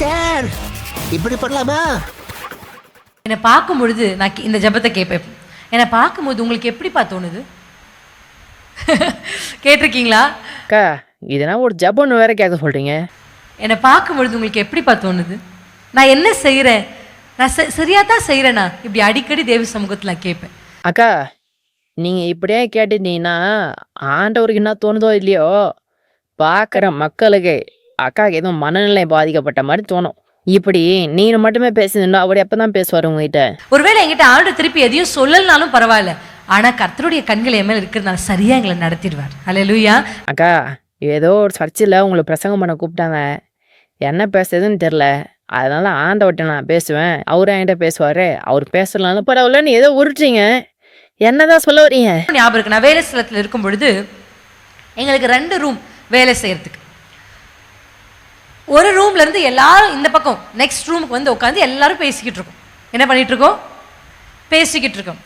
Sister. இப்படி பண்ணலாமா? என்னை பார்க்கும் பொழுது நான் இந்த ஜெபத்தை கேட்பேன். என்னை பார்க்கும்போது உங்களுக்கு எப்படிப்பா தோணுது? கேட்டிருக்கீங்களா? அக்கா இதெல்லாம் ஒரு ஜபம்னு வேற கேட்க சொல்றீங்க. என்னை பார்க்கும் பொழுது உங்களுக்கு எப்படிப்பா தோணுது? நான் என்ன செய்கிறேன் நான் ச சரியாக தான் செய்கிறேனா இப்படி அடிக்கடி தேவ சமூகத்தில் நான் கேட்பேன். அக்கா நீங்க இப்படியே கேட்டுட்டீங்கன்னா ஆண்டவருக்கு என்ன தோணுதோ இல்லையோ பார்க்குற மக்களுக்கு அக்காவுக்கு எதுவும் மனநிலை பாதிக்கப்பட்ட மாதிரி தோணும். இப்படி நீங்க மட்டுமே பேசுதுன்னா அவர் எப்பதான் பேசுவார் உங்ககிட்ட? ஒருவேளை என்கிட்ட ஆண்டு திருப்பி எதையும் சொல்லலனாலும் பரவாயில்ல. ஆனால் கர்த்தருடைய கண்கள் என் மேல இருக்கிறதுனால சரியாக எங்களை நடத்திடுவார். அல்லேலூயா அக்கா ஏதோ ஒரு சர்ச்சில் உங்களை பிரசங்கம் பண்ண கூப்பிட்டாங்க. என்ன பேசுறதுன்னு தெரில அதனால ஆண்டவர்கிட்ட நான் பேசுவேன். அவரும் என்கிட்ட பேசுவார். அவர் பேசலனாலும் பரவாயில்லன்னு ஏதோ உருட்டுறீங்க. என்னதான் சொல்ல வரீங்க ஞாபகம் இருக்கு. நான் வேலை ஸ்தலத்தில் இருக்கும் பொழுது எங்களுக்கு ரெண்டு ரூம் வேலை செய்யறதுக்கு. ஒரு ரூம்ல இருந்து எல்லாரும் இந்த பக்கம் நெக்ஸ்ட் ரூமுக்கு வந்து உட்காந்து எல்லாரும் பேசிக்கிட்டு இருக்கோம். என்ன பண்ணிட்டு இருக்கோம்? பேசிக்கிட்டு இருக்கோம்.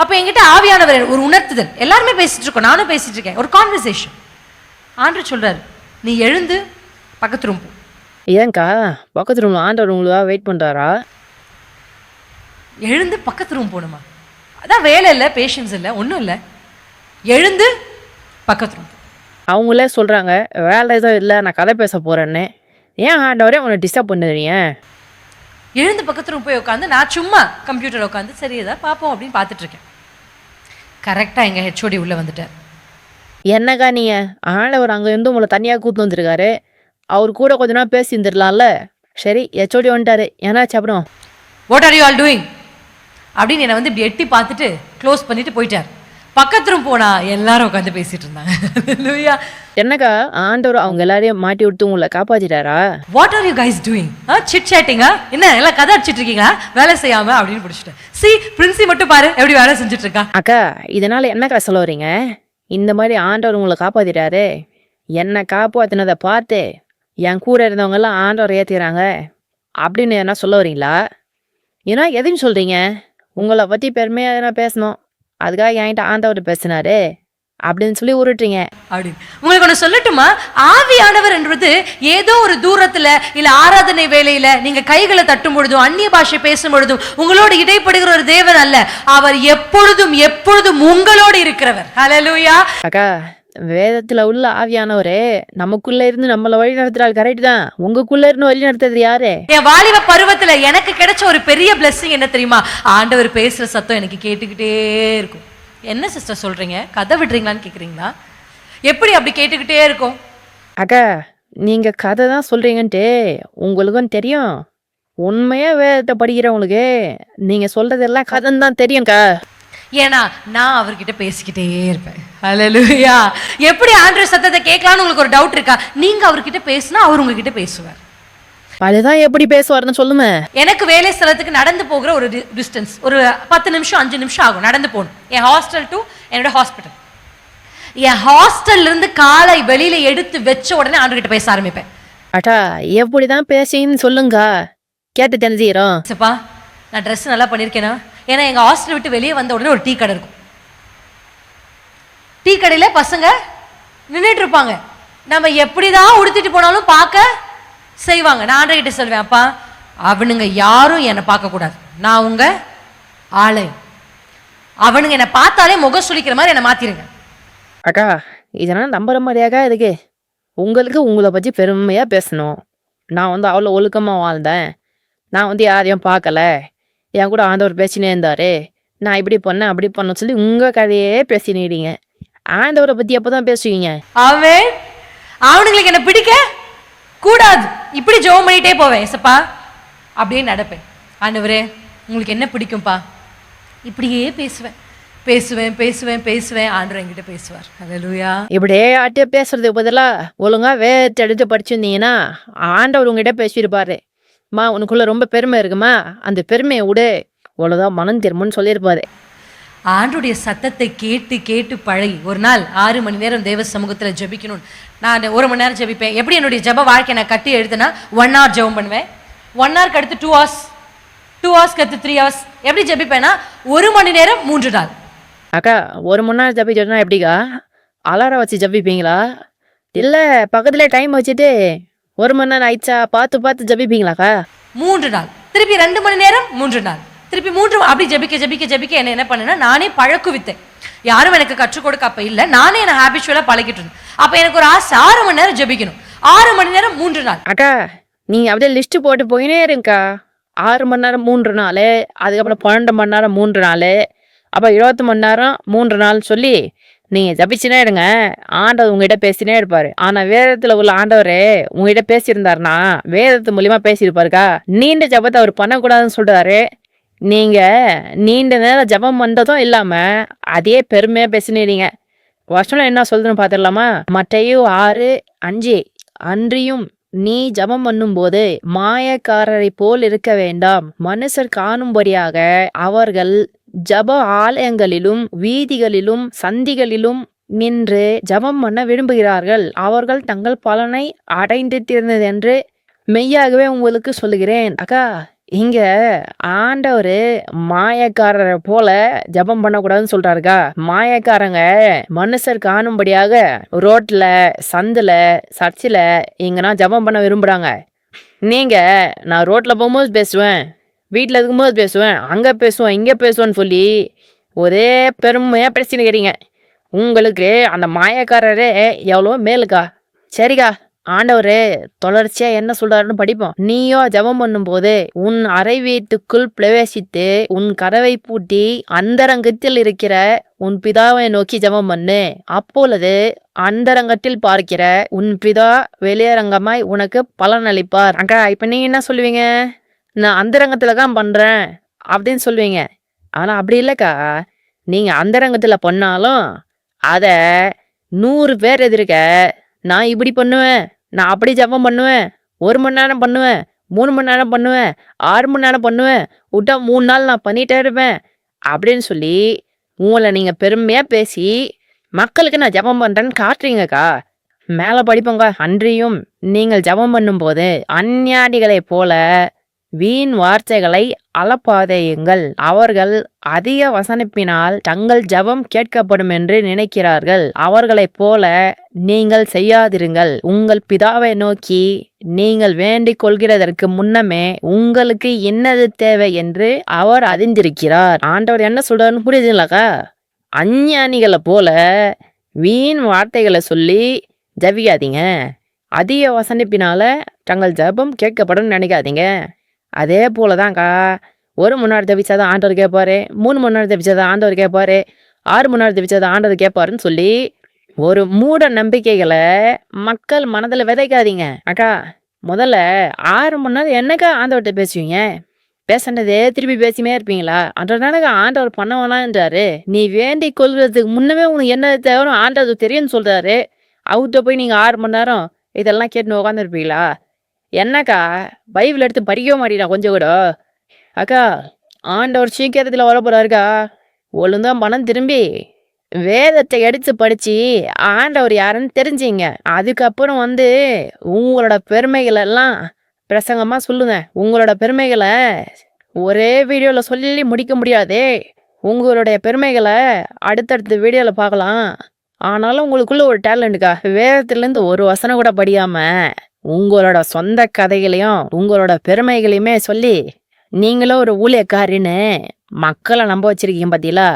அப்போ என்கிட்ட ஆவியானவர் ஒரு உணர்த்துதல். எல்லாருமே பேசிட்டு இருக்கோம். நானும் பேசிட்டு இருக்கேன். ஒரு கான்வர்சேஷன் ஆண்டு சொல்றாரு நீ எழுந்து பக்கத்து ரூம் போ. ஏன்க்கா பக்கத்து ரூம் ஆண்டவர் உங்களுக்காக வெயிட் பண்ணுறாரா எழுந்து பக்கத்து ரூம் போகணுமா? அதான் வேலை இல்லை பேஷன்ஸ் இல்லை ஒன்றும் இல்லை. எழுந்து பக்கத்து ரூம் அவங்களே சொல்கிறாங்க வேலை எதுவும் இல்லை நான் கதை பேச போகிறேன்னு ஏன் ஆண்டவரே உன்னை டிஸ்டர்ப் பண்ணுறீங்க? எழுந்து பக்கத்து ரூம் போய் உட்காந்து நான் சும்மா கம்ப்யூட்டர் உட்காந்து சரி ஏதாவது பார்ப்போம் அப்படின்னு பார்த்துட்டு இருக்கேன். கரெக்டாக எங்கள் ஹெச்ஓடி உள்ளே வந்துட்டார். என்னக்கா நீங்கள் ஆண்டவர் அங்கே இருந்து உங்களை தனியாக கூத்து வந்திருக்காரு. அவர் கூட கொஞ்ச நேரம் பேசி இருந்துடலாம்ல? சரி எச்சோடி வந்துட்டாரு. ஏன்னாச்சு அப்புறம்? What are you all doing அப்படின்னு என்னை வந்து இப்படி எட்டி பார்த்துட்டு க்ளோஸ் பண்ணிட்டு போயிட்டார். பக்கத்து ரூம் போனா எல்லாரும் உட்காந்து பேசிட்டு இருந்தாங்க. என்னக்கா ஆண்டவர் அவங்க எல்லாரையும் மாட்டி விட்டு உங்களை காப்பாத்திட்டாரா? What are you guys doing sit சேட்டிங்கா என்ன எல்லாம் கதை அடிச்சிட்டு இருக்கீங்களா? வேலை செய்யாம அப்படின்னு பிடிச்சிட்டேன். சி பிரின்சி மட்டும் பாரு எப்படி வேலை செஞ்சுட்டு இருக்கா? அக்கா இதனால என்னக்கா சொல்ல வரீங்க இந்த மாதிரி ஆண்டவர் உங்களை காப்பாத்திட்டாரு. என்னை காப்பாத்தினதை பார்த்து என் கூட இருந்தவங்க எல்லாம் ஆண்டவர் ஏத்திக்கிறாங்க. அப்படின்னு என்ன சொல்ல வரீங்களா ஏன்னா எதுன்னு சொல்றீங்க? உங்களை பத்தி பெருமையாக எதனா பேசணும். அதுக்காக என்கிட்ட ஆண்டவர் பேசினாரு. அப்படின்னு சொல்லி உருட்டுறீங்க. அப்படின்னு உங்களுக்கு ஒன்று சொல்லட்டுமா? ஆவியானவர் என்றது ஏதோ ஒரு தூரத்துல இல்ல ஆராதனை வேலையில நீங்க கைகளை தட்டும் பொழுதும் அந்நிய பாஷை பேசும் பொழுதும் உங்களோடு இடைப்படுகிற ஒரு தேவன் அல்ல. அவர் எப்பொழுதும் எப்பொழுதும் உங்களோடு இருக்கிறவர். ஹalleluya அக்கா வேதத்துல உள்ள ஆவியானவரே நமக்குள்ள இருந்து நம்மளை வழி நடத்துறாள் கரெக்ட் தான். உங்களுக்குள்ள இருந்து வழி நடத்துறது யாரு? என் வாலிப பருவத்துல எனக்கு கிடைச்ச ஒரு பெரிய blessing என்ன தெரியுமா? ஆண்டவர் பேசுற சத்தம் எனக்கு கேட்டுக்கிட்டே இருக்கும். என்ன சிஸ்டர் சொல்றீங்க? கதை விடுறீங்களான்னு கேக்குறீங்களா? எப்படி அப்படி கேட்டுக்கிட்டே இருக்கும்? அக்கா நீங்க கதை தான் சொல்றீங்கன்ட்டு உங்களுக்கும் தெரியும். உண்மையா வேதத்தை படிக்கிறவங்களுக்கு நீங்க சொல்றதெல்லாம் கதைன்னு தான் தெரியும்க்கா. ஏன்னா நான் அவர்கிட்ட பேசிக்கிட்டே இருப்பேன். ஹalleluya எப்படி ஆண்டவர் சத்தத்தை கேட்கலாம்னு உங்களுக்கு ஒரு டவுட் இருக்கா? நீங்க அவர்கிட்ட பேசினா அவர் உங்ககிட்ட பேசுவார். அதுதான் எப்படி பேசுவாருன்னு சொல்லுங்க எனக்கு வேலை ஸ்தலத்துக்கு நடந்து போகிற ஒரு டிஸ்டன்ஸ் ஒரு பத்து நிமிஷம் அஞ்சு நிமிஷம் ஆகும் நடந்து போகணும். என் ஹாஸ்டல் டு என்னோட ஹாஸ்பிட்டல் என் ஹாஸ்டல்ல இருந்து காலை வெளியில எடுத்து வச்ச உடனே ஆண்டுகிட்ட பேச ஆரம்பிப்பேன். அட்டா எப்படிதான் பேசிங்கன்னு சொல்லுங்க. கேட்டு தெரிஞ்சுக்கிறோம் சப்பா நான் ட்ரெஸ் நல்லா பண்ணியிருக்கேனா? ஏன்னா எங்கள் ஹாஸ்டல் விட்டு வெளியே வந்த உடனே ஒரு டீ கடை இருக்கும். டீ கடையில் பசங்க நின்றுட்டு இருப்பாங்க. நம்ம எப்படிதான் உடுத்திட்டு போனாலும் பார்க்க செய்வாங்க. நான் ஆண்டகிட்ட சொல்வேன் அப்பா அவனுங்க யாரும் என்னை பார்க்கக்கூடாது. நான் உங்க ஆளு. அவனுங்க என்னை பார்த்தாலே முகம் சுளிக்கிற மாதிரி என்னை மாத்திருங்க. அக்கா இதெல்லாம் நம்புற மாதிரியாக்கா இருக்கு? உங்களுக்கு உங்களை பற்றி பெருமையாக பேசணும். நான் வந்து அவ்வளோ ஒழுக்கமாக வாழ்ந்தேன். நான் வந்து யாரையும் பார்க்கல. என் கூட ஆண்டவர் பேசினே இருந்தாரு. நான் இப்படி பண்ணேன் அப்படி பண்ணேன்னு சொல்லி உங்கள் கதையே பேசினீங்க. ஆண்டவரை பற்றி எப்போ தான் பேசுவீங்க? அவன் அவனுங்களுக்கு என்ன பிடிக்க? கூடாது. இப்படி ஜெபம் பண்ணிட்டே போவேன் ஏசப்பா. அப்படியே நடப்பேன். ஆண்டவரே உங்களுக்கு என்ன பிடிக்கும்பா? இப்படியே பேசுவேன். பேசுவேன் பேசுவேன் பேசுவேன். ஆண்டவர் என்கிட்ட பேசுவார். ஹalleluya இப்படியே ஆட்டே பேசுறதுக்கு பதிலாக ஒழுங்காக வேத்து எடுத்து படிச்சிருந்தீங்கன்னா ஆண்டவர் உங்ககிட்ட பேசியிருப்பாரு. மா உனக்குள்ள ரொம்ப பெருமை இருக்குமா? அந்த பெருமையை விடு. அவ்வளோதான் மனம் திரும்புன்னு சொல்லியிருப்பாரு. ஆண்டுடைய சத்தத்தை கேட்டு கேட்டு பழகி ஒரு நாள் ஆறு மணி நேரம் தேவ சமூகத்தில் ஜெபிக்கணும் நான் ஒரு மணி நேரம் ஜெபிப்பேன். எப்படி என்னுடைய ஜெப வாழ்க்கை நான் கட்டி எழுதுனா ஒன் ஹவர் ஜெபம் பண்ணுவேன். ஒன் ஹவருக்கு அடுத்து டூ ஹவர்ஸ் டூ ஹவர்ஸ்க்கு அடுத்து த்ரீ ஹவர்ஸ் எப்படி ஜெபிப்பேன்னா ஒரு மணி நேரம் மூன்று நாள். அக்கா ஒரு மணி நேரம் ஜப்பிச்சோன்னா எப்படிக்கா? அலாரம் வச்சு ஜப்பிப்பீங்களா இல்லை பக்கத்துல டைம் வச்சுட்டு ஒரு மணி நேரம் ஆயிடுச்சா? பார்த்து பார்த்து ஜபிப்பீங்களாக்கா? மூன்று நாள். திருப்பி ரெண்டு மணி நேரம் மூன்று நாள். திருப்பி மூன்று அப்படி ஜெபிக்க ஜெபிக்க ஜெபிக்க என்ன என்ன பண்ணேன்னா நானே பழக்குவித்தேன். யாரும் எனக்கு கற்றுக் கொடுக்க அப்ப இல்ல. நானே என்ன ஹேபிச்சுவலா பழகிட்டு இருந்தேன். அப்ப எனக்கு ஒரு ஆசை ஆறு மணி நேரம் ஜெபிக்கணும். ஆறு மணி நேரம் மூன்று நாள். அக்கா நீங்க அப்படியே லிஸ்ட் போட்டு போயினே இருங்கக்கா. ஆறு மணி நேரம் மூன்று நாள். அதுக்கப்புறம் பன்னெண்டு மணி நேரம் மூன்று நாள். அப்போ இருபத்தி மணி நேரம் மூன்று நாள் சொல்லி நீங்கள் ஜபிச்சுனே இருங்க. ஆண்டவர் உங்ககிட்ட பேசினே இருப்பார். ஆனால் வேதத்தில் உள்ள ஆண்டவரே உங்ககிட்ட பேசியிருந்தாருன்னா வேதத்து மூலியமா பேசியிருப்பாருக்கா? நீண்ட ஜபத்தை அவர் பண்ணக்கூடாதுன்னு சொல்கிறாரு நீங்கள் நீண்ட நேரம் ஜபம் பண்ணுறதும் இல்லாமல் அதே பெருமையாக பேசினீங்க. வருஷம் என்ன சொல்லுதுன்னு பார்த்துடலாமா மற்றையும் ஆறு அஞ்சு. அன்றியும் நீ ஜபம் பண்ணும்போது மாயக்காரரை போல் இருக்க வேண்டாம். மனுஷர் காணும்படியாக அவர்கள் ஜப ஆலயங்களிலும் வீதிகளிலும் சந்திகளிலும் நின்று ஜபம் பண்ண விரும்புகிறார்கள். அவர்கள் தங்கள் பலனை அடைந்து தீர்ந்தது என்று மெய்யாகவே உங்களுக்கு சொல்லுகிறேன். அக்கா இங்க ஆண்டவர் மாயக்காரரை போல ஜபம் பண்ணக்கூடாதுன்னு சொல்றாருக்கா? மாயக்காரங்க மனுஷர் காணும்படியாக ரோட்ல சந்தில் சர்ச்சில் இங்கன்னா ஜபம் பண்ண விரும்புறாங்க. நீங்க நான் ரோட்ல போகும்போது பேசுவேன். வீட்டில் இருக்கும்போது பேசுவேன். அங்கே பேசுவேன் இங்கே பேசுவேன்னு சொல்லி ஒரே பெருமையாக பேசினுக்கிறீங்க உங்களுக்கு அந்த மாயக்காரரே எவ்வளோ மேலுக்கா. சரிக்கா ஆண்டவரே தொடர்ச்சியா என்ன சொல்றாருன்னு படிப்போம். நீயோ ஜெபம் பண்ணும்போது உன் அறை வீட்டுக்குள் பிரவேசித்து உன் கதவை பூட்டி அந்தரங்கத்தில் இருக்கிற உன் பிதாவை நோக்கி ஜெபம் பண்ணு. அப்பொழுது அந்தரங்கத்தில் பார்க்கிற உன் பிதா வெளியரங்கமாய் உனக்கு பலன் அளிப்பார் அக்கா இப்ப நீங்க என்ன சொல்லுவீங்க? நான் அந்தரங்கத்தில் தான் பண்ணுறேன் அப்படின்னு சொல்லுவீங்க. ஆனால் அப்படி இல்லைக்கா. நீங்கள் அந்தரங்கத்தில் பண்ணாலும் அதை நூறு பேர் எதிர்க்க நான் இப்படி பண்ணுவேன் நான் அப்படி ஜபம் பண்ணுவேன் ஒரு மணி நேரம் பண்ணுவேன் மூணு மணி நேரம் பண்ணுவேன் ஆறு மணி நேரம் பண்ணுவேன் விட்டா மூணு நாள் நான் பண்ணிகிட்டே இருப்பேன் அப்படின்னு சொல்லி உங்களை நீங்கள் பெருமையாக பேசி மக்களுக்கு நான் ஜபம் பண்ணுறேன்னு காட்டுறீங்கக்கா. மேலே படிப்போங்க அன்றியும் நீங்கள் ஜபம் பண்ணும்போது அஞ்ஞானிகளைப் போல வீண் வார்த்தைகளை அளப்பாதையுங்கள். அவர்கள் அதிக வசனிப்பினால் தங்கள் ஜபம் கேட்கப்படும் என்று நினைக்கிறார்கள். அவர்களைப் போல நீங்கள் செய்யாதிருங்கள். உங்கள் பிதாவை நோக்கி நீங்கள் வேண்டிக் கொள்கிறதற்கு முன்னமே உங்களுக்கு என்னது தேவை என்று அவர் அறிந்திருக்கிறார். ஆண்டவர் என்ன சொல்றாருன்னு புரியுதுங்களாக்கா அஞ்ஞானிகளை போல வீண் வார்த்தைகளை சொல்லி ஜபிக்காதீங்க. அதிக வசனிப்பினால தங்கள் ஜபம் கேட்கப்படும் நினைக்காதீங்க. அதே போல தான்க்கா ஒரு மணி நேரம் ஜபிச்சாதான் ஆண்டவர் கேட்பாரு மூணு மணி நேரம் ஆண்டவர் கேட்பாரு ஆறு மணி நேரம் ஜபிச்சாதான் ஆண்டவர் கேட்பாருன்னு சொல்லி ஒரு மூட நம்பிக்கைகளை மக்கள் மனதில் விதைக்காதீங்க. அக்கா முதல்ல ஆறு மணி நேரம் என்னக்கா ஆண்டவர்கிட்ட பேசுவீங்க? பேசுனதே திருப்பி பேசியுமே இருப்பீங்களா? அதனால ஆண்டவர் பண்ண வேணான்றாரு நீ வேண்டி கொள்கிறதுக்கு முன்னமே உனக்கு என்ன தேவை ஆண்டவர் தெரியும்னு சொல்கிறாரு அவர்கிட்ட போய் நீங்கள் ஆறு மணி நேரம் இதெல்லாம் கேட்டு உட்காந்துருப்பீங்களா என்னக்கா பைபிள் எடுத்து படிக்கவே மாட்டீங்களா கொஞ்சம் கூட. அக்கா ஆண்டவர் சீக்கிரத்தில் வரப்போறாருக்கா ஒழுந்தான் ஒழுங்கா திரும்பி வேதத்தை எடுத்து படித்து ஆண்டவர் யாருன்னு தெரிஞ்சிங்க. அதுக்கப்புறம் வந்து உங்களோட பெருமைகளெல்லாம் எல்லாம் சொல்லுங்க. உங்களோட பெருமைகளை ஒரே வீடியோவில் சொல்லி முடிக்க முடியாதே. உங்களுடைய பெருமைகளை அடுத்தடுத்த வீடியோவில் பார்க்கலாம். ஆனாலும் உங்களுக்குள்ள ஒரு டேலண்ட்டுக்கா வேதத்துலேருந்து ஒரு வசனம் கூட படியாமல் உங்களோட சொந்த கதைகளையும் உங்களோட பெருமைகளையுமே சொல்லி நீங்களும் ஒரு ஊழியக்காரின்னு மக்களை நம்ப வச்சிருக்கீங்க பாத்தீங்களா?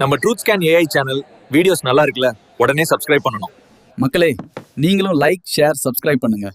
நம்ம truth scan AI channel videos நல்லா இருக்குல்ல? உடனே சப்ஸ்கிரைப் பண்ணணும். மக்களே நீங்களும் லைக் ஷேர் சப்ஸ்கிரைப் பண்ணுங்க.